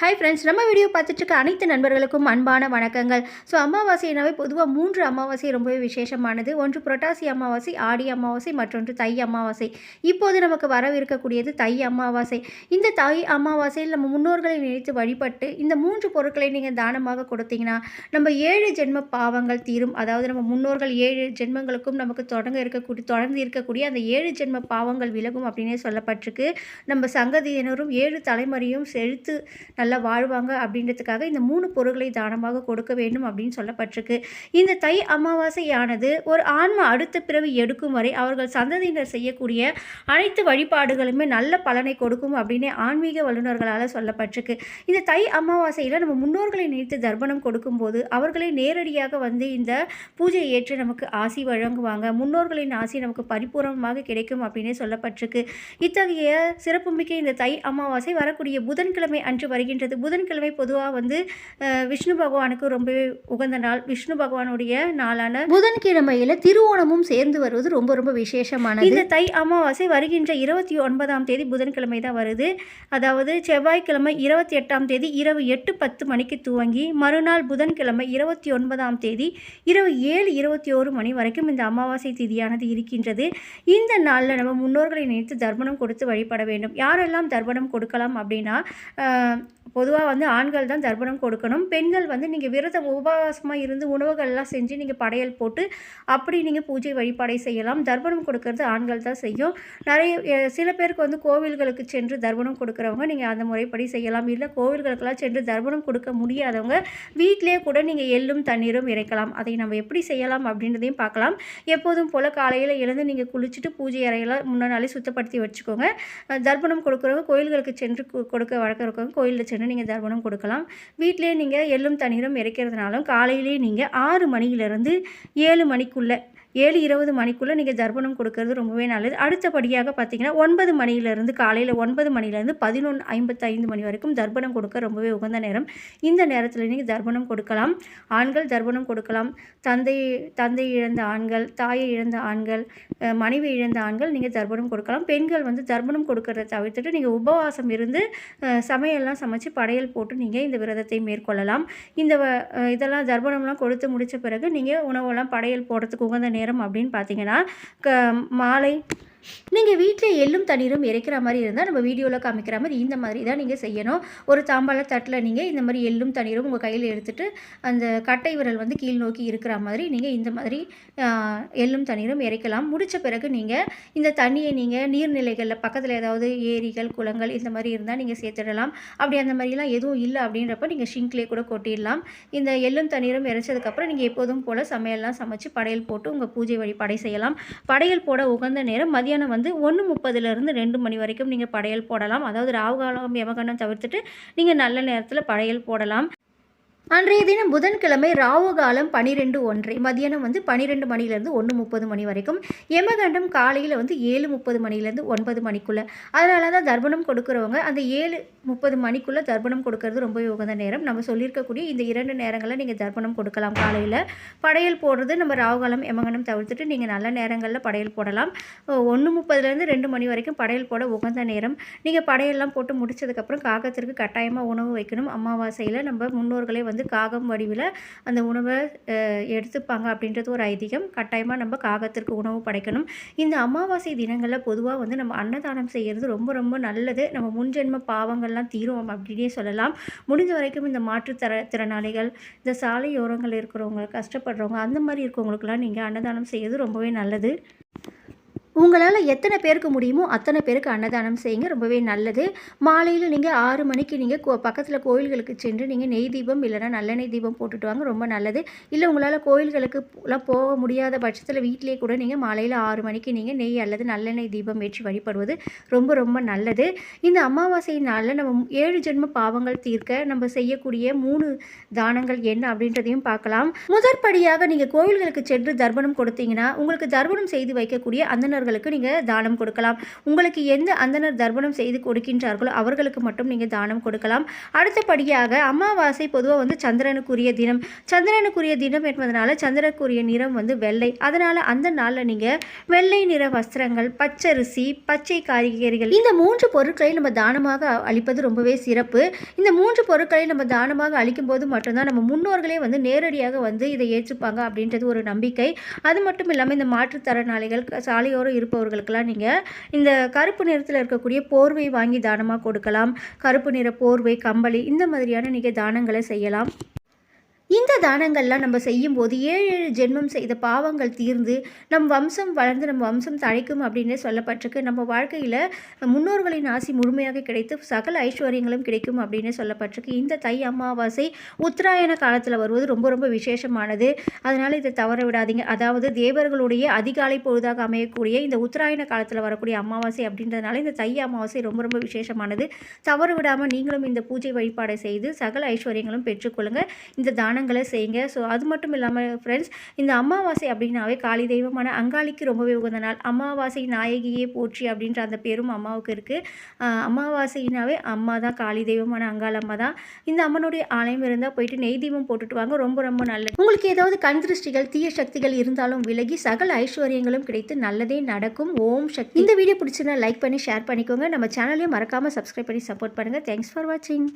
Hi friends நம்ம video பார்த்துட்டு இருக்க அனைத்து நண்பர்களுக்கும் அன்பான வணக்கங்கள். ஸோ அமாவாசைனாவே பொதுவாக மூன்று அமாவாசை ரொம்பவே விசேஷமானது. ஒன்று புரட்டாசி அமாவாசை ஆடி அமாவாசை மற்றொன்று தை அமாவாசை. இப்போது நமக்கு வரவிருக்கக்கூடியது தை அமாவாசை. இந்த தை அமாவாசையில் நம்ம முன்னோர்களை நினைத்து வழிபட்டு இந்த மூன்று பொருட்களை நீங்கள் தானமாக கொடுத்தீங்கன்னா நம்ம ஏழு ஜென்ம பாவங்கள் தீரும். அதாவது நம்ம முன்னோர்கள் ஏழு ஜென்மங்களுக்கும் நமக்கு தொடங்க இருக்கக்கூடிய தொடர்ந்து இருக்கக்கூடிய அந்த ஏழு ஜென்ம பாவங்கள் விலகும் அப்படின்னே சொல்லப்பட்டிருக்கு. நம்ம சங்கதியினரும் ஏழு தலைமுறையும் செழித்து நல்ல வாழ்வாங்க அப்படின்றதுக்காக இந்த மூணு பொருட்களை தானமாக கொடுக்க வேண்டும் அப்படின்னு சொல்லப்பட்டிருக்கு. இந்த தை அமாவாசையானது ஒரு ஆன்மா அடுத்த பிறவி எடுக்கும் வரை அவர்கள் சந்ததியினர் செய்யக்கூடிய அனைத்து வழிபாடுகளுமே நல்ல பலனை கொடுக்கும் அப்படின்னு ஆன்மீக வல்லுநர்களால் சொல்லப்பட்டிருக்கு. இந்த தை அமாவாசையில் நம்ம முன்னோர்களை நினைத்து தர்ப்பணம் கொடுக்கும்போது அவர்களே நேரடியாக வந்து இந்த பூஜையை ஏற்று நமக்கு ஆசி வழங்குவாங்க. முன்னோர்களின் ஆசி நமக்கு பரிபூர்ணமாக கிடைக்கும் அப்படின்னே சொல்லப்பட்டிருக்கு. இத்தகைய சிறப்புமிக்க இந்த தை அமாவாசை வரக்கூடிய புதன்கிழமை அன்று வருகின்றது புதன்கிழமை பொதுவாக வந்து விஷ்ணு பகவானுக்கு ரொம்பவே உகந்த நாள். விஷ்ணு பகவானுடைய நாளான புதன்கிழமையில திருவோணமும் சேர்ந்து வருவது ரொம்ப ரொம்ப விசேஷமானது. இந்த தை அமாவாசை வருகின்ற இருபத்தி ஒன்பதாம் தேதி புதன்கிழமை தான் வருது. அதாவது செவ்வாய்க்கிழமை இருபத்தி எட்டாம் தேதி இரவு எட்டு பத்து மணிக்கு துவங்கி மறுநாள் புதன்கிழமை இருபத்தி ஒன்பதாம் தேதி இரவு ஏழு இருபத்தி ஓரு மணி வரைக்கும் இந்த அமாவாசை திதியானது இருக்கின்றது. இந்த நாளில் நம்ம முன்னோர்களை நினைத்து தர்ப்பணம் கொடுத்து வழிபட வேண்டும். யாரெல்லாம் தர்ப்பணம் கொடுக்கலாம் அப்படின்னா பொதுவாக வந்து ஆண்கள் தான் தர்ப்பணம் கொடுக்கணும். பெண்கள் வந்து நீங்கள் விரதம் உபவாசமாக இருந்து உணவுகள்லாம் செஞ்சு நீங்கள் படையல் போட்டு அப்படி நீங்கள் பூஜை வழிபாடை செய்யலாம். தர்ப்பணம் கொடுக்கறது ஆண்கள் தான் செய்யும். நிறைய சில பேருக்கு வந்து கோவில்களுக்கு சென்று தர்ப்பணம் கொடுக்குறவங்க நீங்கள் அந்த முறைப்படி செய்யலாம். இல்லை கோவில்களுக்கெல்லாம் சென்று தர்ப்பணம் கொடுக்க முடியாதவங்க வீட்டிலேயே கூட நீங்கள் எள்ளும் தண்ணீரும் இறைக்கலாம். அதை நம்ம எப்படி செய்யலாம் அப்படின்றதையும் பார்க்கலாம். எப்போதும் போல் காலையில் எழுந்து நீங்கள் குளிச்சுட்டு பூஜை அறையெல்லாம் முன்னாடி நாளே சுத்தப்படுத்தி வச்சுக்கோங்க. தர்ப்பணம் கொடுக்குறவங்க கோயில்களுக்கு சென்று கொடுக்க வழக்கம் இருக்கவங்க கோயிலில் சென்று நீங்கள் தர்ப்பணம் கொடுக்கலாம். வீட்டிலே நீங்கள் எள்ளும் தண்ணீரும் இறைக்கிறதுனாலும் காலையிலேயே நீங்கள் ஆறு மணியிலேருந்து ஏழு மணிக்குள்ளே ஏழு இருபது மணிக்குள்ளே நீங்கள் தர்ப்பணம் கொடுக்கறது ரொம்பவே நல்லது. அடுத்தபடியாக பார்த்தீங்கன்னா ஒன்பது மணியிலேருந்து காலையில் ஒன்பது மணிலேருந்து பதினொன்று ஐம்பத்தைந்து மணி வரைக்கும் தர்ப்பணம் கொடுக்க ரொம்பவே உகந்த நேரம். இந்த நேரத்தில் நீங்கள் தர்ப்பணம் கொடுக்கலாம். ஆண்கள் தர்ப்பணம் கொடுக்கலாம். தந்தை தந்தை இழந்த ஆண்கள் தாயை இழந்த ஆண்கள் மனைவி இழந்த ஆண்கள் நீங்கள் தர்ப்பணம் கொடுக்கலாம். பெண்கள் வந்து தர்ப்பணம் கொடுக்கறத தவிர்த்துட்டு நீங்கள் உபவாசம் இருந்து சமையல்லாம் சமைச்சு படையல் போட்டு நீங்கள் இந்த விரதத்தை மேற்கொள்ளலாம். இந்த வ- இதெல்லாம் தர்ப்பணம்லாம் கொடுத்து முடித்த பிறகு நீங்கள் உணவெல்லாம் படையல் போடுறதுக்கு உகந்த நேரம் அப்படின்னு பார்த்தீங்கன்னா க மாலை நீங்கள் வீட்டில் எள்ளும் தண்ணீரும் இறைக்கிற மாதிரி இருந்தால் நம்ம வீடியோவில் காமிக்கிற மாதிரி இந்த மாதிரி தான் நீங்கள் செய்யணும். ஒரு தாம்பாள தட்டில் நீங்கள் இந்த மாதிரி எள்ளும் தண்ணீரும் உங்கள் கையில் எடுத்துகிட்டு அந்த கட்டை விரல் வந்து கீழ் நோக்கி இருக்கிற மாதிரி நீங்கள் இந்த மாதிரி எள்ளும் தண்ணீரும் இறைக்கலாம். முடித்த பிறகு நீங்கள் இந்த தண்ணியை நீங்கள் நீர்நிலைகளில் பக்கத்தில் ஏதாவது ஏரிகள் குளங்கள் இந்த மாதிரி இருந்தால் நீங்கள் சேர்த்துடலாம். அப்படி அந்த மாதிரிலாம் எதுவும் இல்லை அப்படின்றப்ப நீங்கள் ஷிங்க்லேயே கூட கொட்டிடலாம். இந்த எள்ளும் தண்ணீரும் இறைச்சதுக்கப்புறம் நீங்கள் எப்போதும் போல் சமையல்லாம் சமைச்சு படையல் போட்டு உங்கள் பூஜை வழிபாடை செய்யலாம். படையல் போட உகந்த நேரம் மதியானம் வந்து ஒன்று முப்பதுலேருந்து ரெண்டு மணி வரைக்கும் நீங்கள் படையல் போடலாம். அதாவது ராவுகாலம் யமகண்டம் தவிர்த்துட்டு நீங்கள் நல்ல நேரத்தில் படையல் போடலாம். அன்றைய தினம் புதன்கிழமை ராவு காலம் பனிரெண்டு ஒன்றை. மதியானம் வந்து பனிரெண்டு மணிலேருந்து ஒன்று முப்பது மணி வரைக்கும். யமகண்டம் காலையில் வந்து ஏழு முப்பது மணிலேருந்து ஒன்பது மணிக்குள்ளே. அதனால தான் தர்ப்பணம் கொடுக்குறவங்க அந்த ஏழு முப்பது மணிக்குள்ளே தர்ப்பணம் கொடுக்கறது ரொம்பவே உகந்த நேரம். நம்ம சொல்லியிருக்கக்கூடிய இந்த இரண்டு நேரங்களில் நீங்கள் தர்ப்பணம் கொடுக்கலாம் காலையில். படையல் போடுறது நம்ம ராவுகாலம் யமகண்டம் தவிர்த்துட்டு நீங்கள் நல்ல நேரங்களில் படையல் போடலாம். ஒன்று முப்பதுலேருந்து ரெண்டு மணி வரைக்கும் படையல் போட உகந்த நேரம். நீங்கள் படையெல்லாம் போட்டு முடிச்சதுக்கப்புறம் காகத்திற்கு கட்டாயமாக உணவு வைக்கணும். அமாவாசையில் நம்ம முன்னோர்களே வந்து காகம் வடிவில் அந்த உணவை எடுத்துப்பாங்க அப்படின்றது ஒரு ஐதீகம். கட்டாயமாக நம்ம காகத்திற்கு உணவு படைக்கணும். இந்த அமாவாசை தினங்களில் பொதுவாக வந்து நம்ம அன்னதானம் செய்கிறது ரொம்ப ரொம்ப நல்லது. நம்ம முன்ஜென்ம பாவங்கள்லாம் தீரும் அப்படின்னே சொல்லலாம். முடிஞ்ச வரைக்கும் இந்த மாற்றுத்திற திறனாளிகள் இந்த சாலையோரங்கள் இருக்கிறவங்க கஷ்டப்படுறவங்க அந்த மாதிரி இருக்கவங்களுக்குலாம் நீங்கள் அன்னதானம் செய்கிறது ரொம்பவே நல்லது. உங்களால் எத்தனை பேருக்கு முடியுமோ அத்தனை பேருக்கு அன்னதானம் செய்யுங்க. ரொம்பவே நல்லது. மாலையில் நீங்கள் ஆறு மணிக்கு நீங்கள் கோ பக்கத்தில் கோயில்களுக்கு சென்று நீங்கள் நெய் தீபம் இல்லைனா நல்லெண்ணெய் தீபம் போட்டுட்டு வாங்க. ரொம்ப நல்லது. இல்லை உங்களால் கோயில்களுக்குலாம் போக முடியாத பட்சத்தில் வீட்டிலே கூட நீங்கள் மாலையில் ஆறு மணிக்கு நீங்கள் நெய் அல்லது நல்லெண்ணெய் தீபம் ஏற்றி வழிபடுவது ரொம்ப ரொம்ப நல்லது. இந்த அமாவாசை நாளில் நம்ம ஏழு ஜென்ம பாவங்கள் தீர்க்க நம்ம செய்யக்கூடிய மூணு தானங்கள் என்ன அப்படின்றதையும் பார்க்கலாம். முதற்படியாக நீங்கள் கோயில்களுக்கு சென்று தர்ப்பணம் கொடுத்தீங்கன்னா உங்களுக்கு தர்ப்பணம் செய்து வைக்கக்கூடிய அந்தணர்கள் அவர்களுக்கு நீங்கள் தானம் கொடுக்கலாம். உங்களுக்கு எந்த அந்தனர் தர்ப்பணம் செய்து கொடுக்கின்றார்களோ அவர்களுக்கு மட்டும் நீங்கள் தானம் கொடுக்கலாம். அடுத்தபடியாக அமாவாசை பொதுவாக வந்து சந்திரனுக்குரிய தினம். சந்திரனுக்குரிய தினம் என்பதனால சந்திரனுக்குரிய நிறம் வந்து வெள்ளை. அதனால் அந்த நாளில் நீங்கள் வெள்ளை நிற வஸ்திரங்கள் பச்சரிசி பச்சை காய்கறிகள். இந்த மூன்று பொருட்களை நம்ம தானமாக அளிப்பது ரொம்பவே சிறப்பு. இந்த மூன்று பொருட்களை நம்ம தானமாக அளிக்கும்போது மட்டும்தான் நம்ம முன்னோர்களே வந்து நேரடியாக வந்து இதை ஏற்றுப்பாங்க அப்படின்றது ஒரு நம்பிக்கை. அது மட்டும் இல்லாமல் இந்த மாற்றுத்திறனாளிகள் சாலையோரம் இருப்பவர்களுக்கெல்லாம் நீங்கள் இந்த கருப்பு நிறத்தில் இருக்கக்கூடிய போர்வை வாங்கி தானமாக கொடுக்கலாம். கருப்பு நிற போர்வை கம்பளி இந்த மாதிரியான நீங்கள் தானங்களை செய்யலாம். இந்த தானங்கள்லாம் நம்ம செய்யும்போது ஏழு ஏழு ஜென்மம் செய்த பாவங்கள் தீர்ந்து நம் வம்சம் வளர்ந்து நம்ம வம்சம் தழைக்கும் அப்படின்னு சொல்லப்பட்டிருக்கு. நம்ம வாழ்க்கையில் முன்னோர்களின் ஆசி முழுமையாக கிடைத்து சகல ஐஸ்வர்யங்களும் கிடைக்கும் அப்படின்னு சொல்லப்பட்டிருக்கு. இந்த தை அமாவாசை உத்தராயண காலத்தில் வருவது ரொம்ப ரொம்ப விசேஷமானது. அதனால் இதை தவற விடாதீங்க. அதாவது தேவர்களுடைய அதிகாலை பொழுதாக அமையக்கூடிய இந்த உத்தராயண காலத்தில் வரக்கூடிய அமாவாசை அப்படின்றதுனால இந்த தை அமாவாசை ரொம்ப ரொம்ப விசேஷமானது. தவறு விடாமல் நீங்களும் இந்த பூஜை வழிபாடை செய்து சகல ஐஸ்வர்யங்களும் பெற்றுக்கொள்ளுங்கள் இந்த தானங்களை செய்யுங்க. ஸோ அது மட்டும் இல்லாமல் ஃப்ரெண்ட்ஸ் இந்த அமாவாசை அப்படின்னாவே காளி தெய்வமான அங்காளிக்கு ரொம்பவே உகந்த நாள். அமாவாசை நாயகியே போற்றி அப்படின்ற அந்த பேரும் அம்மாவுக்கு இருக்குது அமாவாசைனாவே அம்மா தான் காளி தெய்வமான அங்காள் அம்மா தான். இந்த அம்மனுடைய ஆலயம் இருந்தால் போயிட்டு நெய் தீபம் போட்டுட்டு வாங்க. ரொம்ப ரொம்ப நல்லது. உங்களுக்கு ஏதாவது கண் திருஷ்டிகள் தீய சக்திகள் இருந்தாலும் விலகி சகல ஐஸ்வர்யங்களும் கிடைத்து நல்லதே நடக்கும். ஓம் சக்தி. இந்த வீடியோ பிடிச்சிருந்தா லைக் பண்ணி ஷேர் பண்ணிக்கோங்க. நம்ம சேனலையும் மறக்காமல் சப்ஸ்கிரைப் பண்ணி சப்போர்ட் பண்ணுங்கள் தேங்க்ஸ் ஃபார் வாட்சிங்